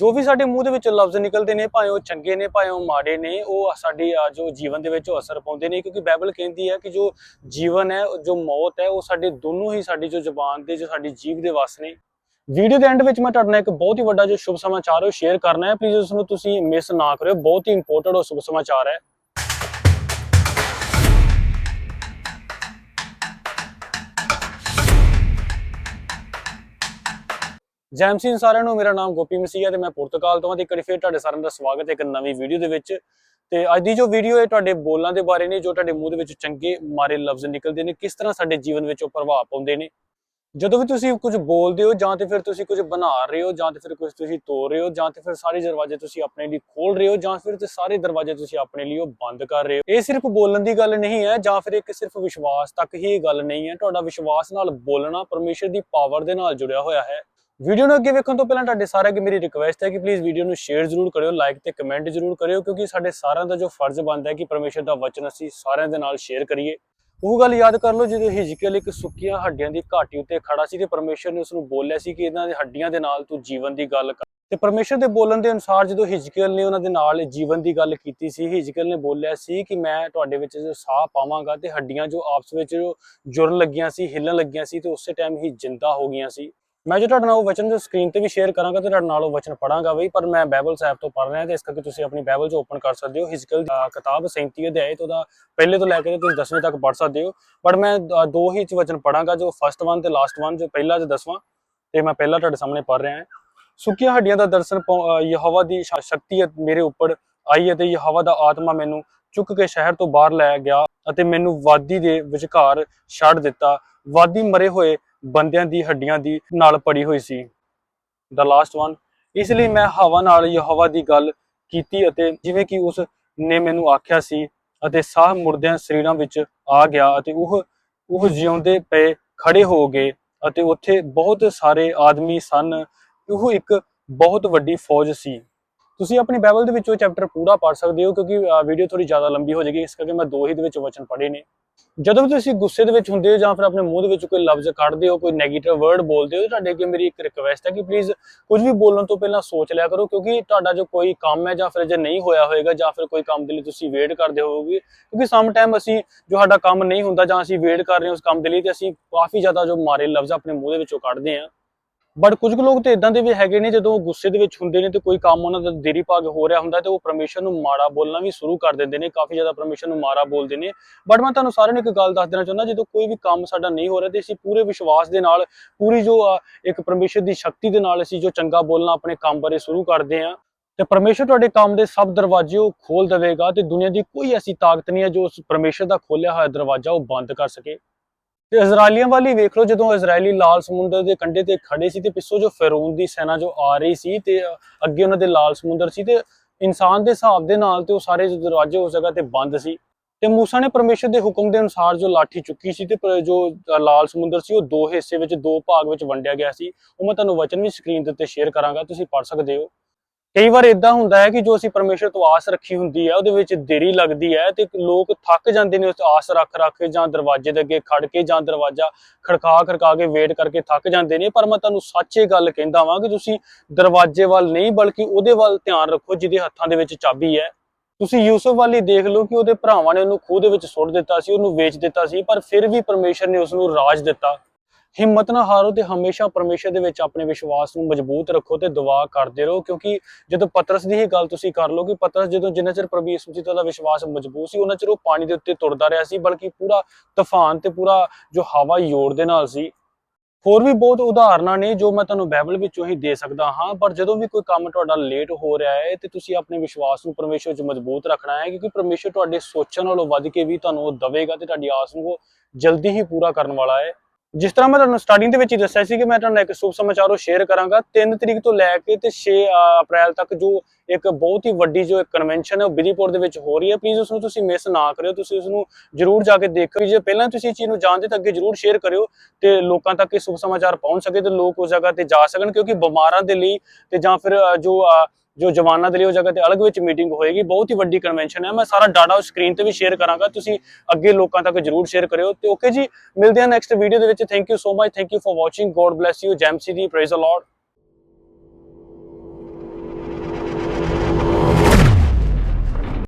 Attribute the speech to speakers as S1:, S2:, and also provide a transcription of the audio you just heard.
S1: ਜੋ ਵੀ ਸਾਡੇ ਮੂੰਹ ਦੇ ਵਿੱਚ ਲਫ਼ਜ਼ ਨਿਕਲਦੇ ਨੇ ਭਾਵੇਂ ਉਹ ਚੰਗੇ ਨੇ ਭਾਵੇਂ ਉਹ ਮਾੜੇ ਨੇ ਉਹ ਸਾਡੀ ਅ, ਜੋ ਜੀਵਨ ਦੇ ਵਿੱਚ ਉਹ ਅਸਰ ਪਾਉਂਦੇ ਨੇ ਕਿਉਂਕਿ ਬਾਈਬਲ ਕਹਿੰਦੀ ਹੈ ਕਿ ਜੋ ਜੀਵਨ ਹੈ ਜੋ ਮੌਤ ਹੈ ਉਹ ਸਾਡੇ ਦੋਨੋਂ ਹੀ ਸਾਡੀ ਜੋ ਜ਼ੁਬਾਨ ਦੇ ਜੋ ਸਾਡੀ ਜੀਭ ਦੇ ਵਸ ਨੇ। ਵੀਡੀਓ ਦੇ ਐਂਡ ਵਿੱਚ ਮੈਂ ਤੁਹਾਡੇ ਨਾਲ ਇੱਕ ਬਹੁਤ ਹੀ ਵੱਡਾ ਜੋ ਸ਼ੁਭ ਸਮਾਚਾਰ ਉਹ ਸ਼ੇਅਰ ਕਰਨਾ ਹੈ। ਪਲੀਜ਼ ਉਸ ਨੂੰ ਤੁਸੀਂ ਮਿਸ ਨਾ ਕਰਿਓ। ਬਹੁਤ ਹੀ ਇੰਪੋਰਟੈਂਟ ਉਹ ਸ਼ੁਭ ਸਮਾਚਾਰ ਹੈ। ਜੈਮਸੀਨ ਸਾਰਿਆਂ ਨੂੰ ਮੇਰਾ ਨਾਮ ਗੋਪੀ ਮਸੀਹ ਹੈ ਤੇ ਮੈਂ ਪੁਰਤਗਾਲ ਤੋਂ ਹਾਂ ਤੇ ਇੱਕ ਵਾਰੀ ਫਿਰ ਤੁਹਾਡੇ ਸਾਰਿਆਂ ਦਾ ਸਵਾਗਤ ਹੈ ਇੱਕ ਨਵੀਂ ਵੀਡੀਓ ਦੇ ਵਿੱਚ। ਤੇ ਅੱਜ ਦੀ ਜੋ ਵੀਡੀਓ ਹੈ ਤੁਹਾਡੇ ਬੋਲਾਂ ਦੇ ਬਾਰੇ ਨੇ, ਜੋ ਤੁਹਾਡੇ ਮੂੰਹ ਦੇ ਵਿੱਚ ਚੰਗੇ ਮਾਰੇ ਲਫ਼ਜ਼ ਨਿਕਲਦੇ ਨੇ, ਕਿਸ ਤਰ੍ਹਾਂ ਸਾਡੇ ਜੀਵਨ ਵਿੱਚ ਉਹ ਪ੍ਰਭਾਵ ਪਾਉਂਦੇ ਨੇ। ਜਦੋਂ ਵੀ ਤੁਸੀਂ ਕੁਝ ਬੋਲਦੇ ਹੋ ਜਾਂ ਤੇ ਫਿਰ ਤੁਸੀਂ ਕੁਝ ਬਣਾ ਰਹੇ ਹੋ ਜਾਂ ਤੇ ਫਿਰ ਕੁਝ ਤੁਸੀਂ ਤੋੜ ਰਹੇ ਹੋ ਜਾਂ ਤੇ ਫਿਰ ਸਾਰੇ ਦਰਵਾਜ਼ੇ ਤੁਸੀਂ ਆਪਣੇ ਲਈ ਖੋਲ ਰਹੇ ਹੋ ਜਾਂ ਫਿਰ ਤੇ ਸਾਰੇ ਦਰਵਾਜ਼ੇ ਤੁਸੀਂ ਆਪਣੇ ਲਈ ਉਹ ਬੰਦ ਕਰ ਰਹੇ ਹੋ। ਇਹ ਸਿਰਫ ਬੋਲਣ ਦੀ ਗੱਲ ਨਹੀਂ ਹੈ ਜਾਂ ਫਿਰ ਇੱਕ ਸਿਰਫ ਵਿਸ਼ਵਾਸ ਤੱਕ ਹੀ ਇਹ ਗੱਲ ਨਹੀਂ ਹੈ। ਤੁਹਾਡਾ ਵਿਸ਼ਵਾਸ ਨਾਲ ਬੋਲਣਾ ਪਰਮੇਸ਼ਰ ਦੀ ਪਾਵਰ ਦੇ ਨਾਲ ਜੁੜਿਆ ਹੋਇਆ ਹੈ। ਵੀਡੀਓ ਨੂੰ ਅੱਗੇ ਵੇਖਣ ਤੋਂ ਪਹਿਲਾਂ ਤੁਹਾਡੇ ਸਾਰਿਆਂ ਅੱਗੇ ਮੇਰੀ ਰਿਕੁਐਸਟ ਹੈ ਕਿ ਪਲੀਜ਼ ਵੀਡੀਓ ਨੂੰ ਸ਼ੇਅਰ ਜ਼ਰੂਰ ਕਰਿਓ ਲਾਈਕ ਤੇ ਕਮੈਂਟ ਜ਼ਰੂਰ ਕਰਿਓ, ਕਿਉਂਕਿ ਸਾਡੇ ਸਾਰਿਆਂ ਦਾ ਜੋ ਫਰਜ਼ ਬਣਦਾ ਹੈ ਕਿ ਪਰਮੇਸ਼ਰ ਦਾ ਵਚਨ ਅਸੀਂ ਸਾਰਿਆਂ ਦੇ ਨਾਲ ਸ਼ੇਅਰ ਕਰੀਏ। ਉਹ ਗੱਲ ਯਾਦ ਕਰ ਲਓ, ਜਦੋਂ ਹਿਜਕੀਅਲ ਇੱਕ ਸੁੱਕੀਆਂ ਹੱਡੀਆਂ ਦੀ ਘਾਟੀ ਉੱਤੇ ਖੜਾ ਸੀ ਤੇ ਪਰਮੇਸ਼ਰ ਨੇ ਉਸ ਨੂੰ ਬੋਲਿਆ ਸੀ ਕਿ ਇਹਨਾਂ ਦੇ ਹੱਡੀਆਂ ਦੇ ਨਾਲ ਤੂੰ ਜੀਵਨ ਦੀ ਗੱਲ ਕਰ। ਤੇ ਪਰਮੇਸ਼ਰ ਦੇ ਬੋਲਣ ਦੇ ਅਨੁਸਾਰ ਜਦੋਂ ਹਿਜਕੀਅਲ ਨੇ ਉਹਨਾਂ ਦੇ ਨਾਲ ਜੀਵਨ ਦੀ ਗੱਲ ਕੀਤੀ ਸੀ ਹਿਜਕੀਅਲ ਨੇ ਬੋਲਿਆ ਸੀ ਕਿ ਮੈਂ ਤੁਹਾਡੇ ਵਿੱਚ ਜੋ ਸਾਹ ਪਾਵਾਂਗਾ ਤੇ ਹੱਡੀਆਂ ਜੋ ਆਪਸ ਵਿੱਚ ਜੋ ਜੁੜਨ ਲੱਗੀਆਂ ਸੀ, ਹਿੱਲਣ ਲੱਗੀਆਂ ਸੀ ਤੇ ਉਸੇ ਟਾਈਮ ਹੀ ਜਿੰਦਾ ਹੋ ਗਈਆਂ ਸੀ। ਮੈਂ ਜੋ ਤੁਹਾਡੇ ਨਾਲ ਉਹ ਵਚਨ ਜੋ ਸਕਰੀਨ ਤੇ ਵੀ ਸ਼ੇਅਰ ਕਰਾਂਗਾ ਤੇ ਤੁਹਾਡੇ ਨਾਲ ਉਹ ਵਚਨ ਪੜਾਂਗਾ ਬਈ ਪਰ ਮੈਂ ਬਾਈਬਲ ਸਾਹਿਬ ਤੋਂ ਪੜ ਰਿਹਾ ਤੇ ਇਸ ਕਰਕੇ ਤੁਸੀਂ ਆਪਣੀ ਬਾਈਬਲ ਜੋ ਓਪਨ ਕਰ ਸਕਦੇ ਹੋ ਹਿਜਕੀਅਲ ਦੀ ਕਿਤਾਬ 37 ਅਧਿਆਇ ਤੋਂ ਦਾ ਪਹਿਲੇ ਤੋਂ ਲੈ ਕੇ ਤੁਸੀਂ 10ਵੇਂ ਤੱਕ ਪੜ ਸਕਦੇ ਹੋ। ਪਰ ਮੈਂ ਦੋ ਹੀ ਵਚਨ ਪੜਾਂਗਾ ਜੋ ਫਸਟ ਵਨ ਤੇ ਲਾਸਟ ਵਨ ਜੋ ਪਹਿਲਾ ਤੇ 10ਵਾਂ ਤੇ ਮੈਂ ਪਹਿਲਾ ਤੁਹਾਡੇ ਸਾਹਮਣੇ ਪੜ ਰਿਹਾ ਹਾਂ। ਸੁੱਕੀਆਂ ਹੱਡੀਆਂ ਦਾ ਦਰਸ਼ਨ ਪਾਉ- ਦੀ ਸ਼ਕਤੀ ਮੇਰੇ ਉੱਪਰ ਆਈ ਅਤੇ ਯਹੋਵਾ ਦਾ ਆਤਮਾ ਮੈਨੂੰ ਚੁੱਕ ਕੇ ਸ਼ਹਿਰ ਤੋਂ ਬਾਹਰ ਲੈ ਗਿਆ ਅਤੇ ਮੈਨੂੰ ਵਾਦੀ ਦੇ ਵਿਚਕਾਰ ਛੱਡ ਦਿੱਤਾ। ਵਾਦੀ ਮਰੇ ਹੋਏ ਬੰਦਿਆਂ ਦੀ, ਹੱਡੀਆਂ ਦੀ ਨਾਲ ਪੜੀ ਹੋਈ ਸੀ। ਦਾ ਲਾਸਟ ਵਨ ਇਸ ਲਈ ਮੈਂ ਹਵਾ ਨਾਲ ਯਹੋਵਾ ਦੀ ਗੱਲ ਕੀਤੀ ਅਤੇ ਜਿਵੇਂ ਕਿ ਉਸ ਨੇ ਮੈਨੂੰ ਆਖਿਆ ਸੀ ਅਤੇ ਸਾਹ ਮੁਰਦਿਆਂ ਸਰੀਰਾਂ ਵਿੱਚ ਆ ਗਿਆ ਅਤੇ ਉਹ ਉਹ ਜਿਉਂਦੇ ਪਏ ਖੜੇ ਹੋ ਗਏ ਅਤੇ ਉੱਥੇ ਬਹੁਤ ਸਾਰੇ ਆਦਮੀ ਸਨ। ਉਹ ਇੱਕ ਬਹੁਤ ਵੱਡੀ ਫੌਜ ਸੀ। ਤੁਸੀਂ ਆਪਣੀ ਬਾਈਬਲ ਦੇ ਵਿੱਚ ਉਹ ਚੈਪਟਰ ਪੂਰਾ ਪੜ੍ਹ ਸਕਦੇ ਹੋ ਕਿਉਂਕਿ ਵੀਡੀਓ ਥੋੜੀ ਜ਼ਿਆਦਾ ਲੰਬੀ ਹੋ ਜਾਏਗੀ। ਇਸ ਕਰਕੇ ਮੈਂ ਦੋ ਹੀ ਦੇ ਵਿੱਚ ਵਚਨ ਪੜ੍ਹੇ ਨੇ। ਜਦੋਂ ਵੀ ਤੁਸੀਂ ਗੁੱਸੇ ਦੇ ਵਿੱਚ ਹੁੰਦੇ ਹੋ ਜਾਂ ਫਿਰ ਆਪਣੇ ਮੂੰਹ ਦੇ ਵਿੱਚ ਕੋਈ ਲਫ਼ਜ਼ ਕੱਢਦੇ ਹੋ, ਕੋਈ 네ਗੇਟਿਵ ਵਰਡ ਬੋਲਦੇ ਹੋ, ਤੁਹਾਡੇ ਅੱਗੇ ਮੇਰੀ ਇੱਕ ਰਿਕੁਐਸਟ ਹੈ ਕਿ ਪਲੀਜ਼ ਕੁਝ ਵੀ ਬੋਲਣ ਤੋਂ ਪਹਿਲਾਂ ਸੋਚ ਲਿਆ ਕਰੋ ਕਿਉਂਕਿ ਤੁਹਾਡਾ ਜੋ ਕੋਈ ਕੰਮ ਹੈ ਜਾਂ ਫਿਰ ਜੇ ਨਹੀਂ ਹੋਇਆ ਹੋਏਗਾ ਜਾਂ ਫਿਰ ਕੋਈ ਕੰਮ ਦੇ ਲਈ ਤੁਸੀਂ ਵੇਟ ਕਰਦੇ ਹੋਵੋਗੇ, ਕਿਉਂਕਿ ਸਮ ਟਾਈਮ ਅਸੀਂ ਜੋ ਸਾਡਾ ਕੰਮ ਨਹੀਂ ਹੁੰਦਾ ਜਾਂ ਅਸੀਂ ਵੇਟ ਕਰ ਰਹੇ ਹਾਂ ਉਸ ਕੰਮ ਦੇ ਲਈ, ਤੇ ਅਸੀਂ ਕਾਫੀ ਜ਼ਿਆਦਾ ਜੋ ਮਾਰੇ ਲਫ਼ਜ਼ ਆਪਣੇ ਮੂੰਹ ਦੇ ਵਿੱਚੋਂ ਕੱਢਦੇ ਹਾਂ। ਬਟ ਕੁਝ ਕੁ ਲੋਕ ਤੇ ਇਦਾਂ ਦੇ ਵੀ ਹੈਗੇ ਨੇ, ਜਦੋਂ ਉਹ ਗੁੱਸੇ ਦੇ ਵਿੱਚ ਹੁੰਦੇ ਨੇ ਤੇ ਕੋਈ ਕੰਮ ਉਹਨਾਂ ਦਾ ਦੇਰੀ ਭਾਗ ਹੋ ਰਿਹਾ ਹੁੰਦਾ, ਤੇ ਉਹ ਪਰਮੇਸ਼ਰ ਨੂੰ ਮਾੜਾ ਬੋਲਣਾ ਵੀ ਸ਼ੁਰੂ ਕਰ ਦਿੰਦੇ ਨੇ, ਕਾਫੀ ਜ਼ਿਆਦਾ ਪਰਮੇਸ਼ਰ ਨੂੰ ਮਾੜਾ ਬੋਲਦੇ ਨੇ। ਬਟ ਮੈਂ ਤੁਹਾਨੂੰ ਸਾਰਿਆਂ ਨੂੰ ਇੱਕ ਗੱਲ ਦੱਸ ਦੇਣਾ ਚਾਹੁੰਦਾ, ਜਦੋਂ ਕੋਈ ਵੀ ਕੰਮ ਸਾਡਾ ਨਹੀਂ ਹੋ ਰਿਹਾ ਤੇ ਅਸੀਂ ਪੂਰੇ ਵਿਸ਼ਵਾਸ ਦੇ ਨਾਲ, ਪੂਰੀ ਜੋ ਇੱਕ ਪਰਮੇਸ਼ਰ ਦੀ ਸ਼ਕਤੀ ਦੇ ਨਾਲ ਅਸੀਂ ਜੋ ਚੰਗਾ ਬੋਲਣਾ ਆਪਣੇ ਕੰਮ ਬਾਰੇ ਸ਼ੁਰੂ ਕਰਦੇ ਹਾਂ। ਤੇ ਪਰਮੇਸ਼ਰ ਤੁਹਾਡੇ ਕੰਮ ਦੇ ਸਭ ਦਰਵਾਜ਼ੇ ਉਹ ਖੋਲ ਦੇਵੇਗਾ ਤੇ ਦੁਨੀਆ ਦੀ ਕੋਈ ਐਸੀ ਤਾਕਤ ਨਹੀਂ ਹੈ ਜੋ ਉਸ ਪਰਮੇਸ਼ਰ ਦਾ ਖੋਲਿਆ ਹੋਇਆ ਦਰਵਾਜ਼ਾ ਉਹ ਬੰਦ ਕਰ ਸਕੇ। ਤੇ ਇਜ਼ਰਾਈਲੀਆਂ ਵਾਲੀ ਵੇਖ ਲਓ, ਜਦੋਂ ਇਜ਼ਰਾਈਲੀ ਲਾਲ ਸਮੁੰਦਰ ਦੇ ਕੰਢੇ ਤੇ ਖੜੇ ਸੀ ਤੇ ਪਿੱਛੋਂ ਜੋ ਫਿਰੌਨ ਦੀ ਸੈਨਾ ਜੋ ਆ ਰਹੀ ਸੀ ਤੇ ਅੱਗੇ ਉਹਨਾਂ ਦੇ ਲਾਲ ਸਮੁੰਦਰ ਸੀ ਤੇ ਇਨਸਾਨ ਦੇ ਹਿਸਾਬ ਦੇ ਨਾਲ ਤੇ ਉਹ ਸਾਰੇ ਜੋ ਦਰਵਾਜ਼ੇ ਉਸ ਜਗ੍ਹਾ ਤੇ ਬੰਦ ਸੀ। ਤੇ ਮੂਸਾ ਨੇ ਪਰਮੇਸ਼ਰ ਦੇ ਹੁਕਮ ਦੇ ਅਨੁਸਾਰ ਜੋ ਲਾਠੀ ਚੁੱਕੀ ਸੀ ਤੇ ਜੋ ਲਾਲ ਸਮੁੰਦਰ ਸੀ, ਉਹ ਦੋ ਹਿੱਸੇ ਵਿੱਚ, ਦੋ ਭਾਗ ਵਿੱਚ ਵੰਡਿਆ ਗਿਆ ਸੀ। ਉਹ ਮੈਂ ਤੁਹਾਨੂੰ ਵਚਨ ਵੀ ਸਕਰੀਨ ਦੇ ਉੱਤੇ ਸ਼ੇਅਰ ਕਰਾਂਗਾ, ਤੁਸੀਂ ਪੜ੍ਹ ਸਕਦੇ ਹੋ। ਕਈ ਵਾਰ ਇਦਾਂ ਹੁੰਦਾ ਹੈ ਕਿ ਜੋ ਅਸੀਂ ਪਰਮੇਸ਼ਰ ਤੋਂ ਆਸ ਰੱਖੀ ਹੁੰਦੀ ਹੈ, ਉਹਦੇ ਵਿੱਚ ਦੇਰੀ ਲੱਗਦੀ ਹੈ ਤੇ ਲੋਕ ਥੱਕ ਜਾਂਦੇ ਨੇ, ਉਸ ਆਸ ਰੱਖ ਰੱਖ ਕੇ ਜਾਂ ਦਰਵਾਜ਼ੇ ਦੇ ਅੱਗੇ ਖੜ ਕੇ ਜਾਂ ਦਰਵਾਜ਼ਾ ਖੜਕਾ ਖੜਕਾ ਕੇ ਵੇਟ ਕਰਕੇ ਥੱਕ ਜਾਂਦੇ ਨੇ। ਪਰ ਮੈਂ ਤੁਹਾਨੂੰ ਸੱਚੇ ਗੱਲ ਕਹਿੰਦਾ ਵਾਂ ਕਿ ਤੁਸੀਂ ਦਰਵਾਜ਼ੇ ਵੱਲ ਨਹੀਂ, ਬਲਕਿ ਉਹਦੇ ਵੱਲ ਧਿਆਨ ਰੱਖੋ ਜਿਹਦੇ ਹੱਥਾਂ ਦੇ ਵਿੱਚ ਚਾਬੀ ਹੈ। ਤੁਸੀਂ ਯੂਸਫ ਵਾਲੀ ਦੇਖ ਲਓ ਕਿ ਉਹਦੇ ਭਰਾਵਾਂ ਨੇ ਉਹਨੂੰ ਖੂਹ ਦੇ ਵਿੱਚ ਸੁੱਟ ਦਿੱਤਾ ਸੀ, ਉਹਨੂੰ ਵੇਚ ਦਿੱਤਾ ਸੀ, ਪਰ ਫਿਰ ਵੀ ਪਰਮੇਸ਼ਰ ਨੇ ਉਸ ਨੂੰ ਰਾਜ ਦਿੱਤਾ। ਹਿੰਮਤ ਨਾ ਹਾਰੋ ਤੇ ਹਮੇਸ਼ਾ ਪਰਮੇਸ਼ਰ ਦੇ ਵਿੱਚ ਆਪਣੇ ਵਿਸ਼ਵਾਸ ਨੂੰ ਮਜ਼ਬੂਤ ਰੱਖੋ ਤੇ ਦੁਆ ਕਰਦੇ ਰਹੋ, ਕਿਉਂਕਿ ਜਦੋਂ ਪਤਰਸ ਦੀ ਹੀ ਗੱਲ ਤੁਸੀਂ ਕਰ ਲਓ ਕਿ ਪਤਰਸ ਜਦੋਂ ਜਿੰਨਾ ਚਿਰ ਪ੍ਰਭੂ ਯਿਸੂ ਮਸੀਹ ਦਾ ਵਿਸ਼ਵਾਸ ਮਜ਼ਬੂਤ ਸੀ, ਉਹਨਾਂ ਚਿਰ ਉਹ ਪਾਣੀ ਦੇ ਉੱਤੇ ਤੁਰਦਾ ਰਿਹਾ ਸੀ, ਬਲਕਿ ਪੂਰਾ ਤੂਫਾਨ ਤੇ ਪੂਰਾ ਜੋ ਹਵਾ ਯੋਰ ਦੇ ਨਾਲ ਸੀ। ਹੋਰ ਵੀ ਬਹੁਤ ਉਦਾਹਰਨਾਂ ਨੇ ਜੋ ਮੈਂ ਤੁਹਾਨੂੰ ਬਾਈਬਲ ਵਿੱਚੋਂ ਹੀ ਦੇ ਸਕਦਾ ਹਾਂ, ਪਰ ਜਦੋਂ ਵੀ ਕੋਈ ਕੰਮ ਤੁਹਾਡਾ ਲੇਟ ਹੋ ਰਿਹਾ ਹੈ ਤੇ ਤੁਸੀਂ ਆਪਣੇ ਵਿਸ਼ਵਾਸ ਨੂੰ ਪਰਮੇਸ਼ਰ 'ਚ ਮਜ਼ਬੂਤ ਰੱਖਣਾ ਹੈ, ਕਿਉਂਕਿ ਪਰਮੇਸ਼ਰ ਤੁਹਾਡੇ ਸੋਚਣ ਨਾਲੋਂ ਵੱਧ ਕੇ ਵੀ ਤੁਹਾਨੂੰ ਉਹ ਦਵੇਗਾ ਤੇ ਤੁਹਾਡੀ ਆਸ ਨੂੰ ਉਹ ਜਲਦੀ ਹੀ ਪੂਰਾ ਕਰਨ ਵਾਲਾ ਹੈ। ਜਿਸ ਤਰ੍ਹਾਂ ਮੈਂ ਤੁਹਾਨੂੰ ਸਟਾਰਟਿੰਗ ਦੇ ਵਿੱਚ ਹੀ ਦੱਸਿਆ ਸੀ ਕਿ ਮੈਂ ਤੁਹਾਨੂੰ ਇੱਕ ਸ਼ੁਭ ਸਮਾਚਾਰ ਸ਼ੇਅਰ ਕਰਾਂਗਾ। 3 ਤਰੀਕ ਤੋਂ ਲੈ ਕੇ ਤੇ 6 ਅਪ੍ਰੈਲ ਤੱਕ ਜੋ ਇੱਕ ਬਹੁਤ ਹੀ ਵੱਡੀ ਜੋ ਕਨਵੈਨਸ਼ਨ ਹੈ, ਉਹ ਬਿਧੀਪੁਰ ਦੇ ਵਿੱਚ ਹੋ ਰਹੀ ਹੈ। ਪਲੀਜ਼ ਉਸ ਨੂੰ ਤੁਸੀਂ ਮਿਸ ਨਾ ਕਰਿਓ, ਤੁਸੀਂ ਉਸ ਨੂੰ ਜਰੂਰ ਜਾ ਕੇ ਦੇਖੋ। ਜੇ ਪਹਿਲਾਂ ਤੁਸੀਂ ਇਹ ਚੀਜ਼ ਨੂੰ ਜਾਣਦੇ ਤਾਂ ਅੱਗੇ ਜਰੂਰ ਸ਼ੇਅਰ ਕਰਿਓ ਤੇ ਲੋਕਾਂ ਤੱਕ ਇਹ ਸ਼ੁਭ ਸਮਾਚਾਰ ਪਹੁੰਚ ਸਕੇ ਤੇ ਲੋਕ ਉਸ ਜਗ੍ਹਾ ਤੇ ਜਾ ਸਕਣ ਕਿਉਂਕਿ ਬਿਮਾਰਾਂ ਦੇ ਲਈ ਤੇ ਜਾਂ ਫਿਰ ਜੋ ਜੋ ਜਵਾਨਾਂ ਦੇ ਲਈ ਉਹ ਜਗ੍ਹਾ ਤੇ ਅਲੱਗ ਵਿੱਚ ਮੀਟਿੰਗ ਹੋਏਗੀ, ਬਹੁਤ ਹੀ ਵੱਡੀ ਕਨਵੈਨਸ਼ਨ ਹੈ। ਮੈਂ ਸਾਰਾ ਡਾਟਾ ਉਸ ਸਕਰੀਨ ਤੇ ਵੀ ਸ਼ੇਅਰ ਕਰਾਂਗਾ, ਤੁਸੀਂ ਅੱਗੇ ਲੋਕਾਂ ਤੱਕ ਜਰੂਰ ਸ਼ੇਅਰ ਕਰਿਓ। ਤੇ ਓਕੇ ਜੀ, ਮਿਲਦੇ ਹਾਂ ਨੈਕਸਟ ਵੀਡੀਓ ਦੇ ਵਿੱਚ। Thank you so much thank you for watching God bless you ਜੈਮਸੀ ਦੀ ਪ੍ਰੇਜ਼ ਅ ਲਾਰਡ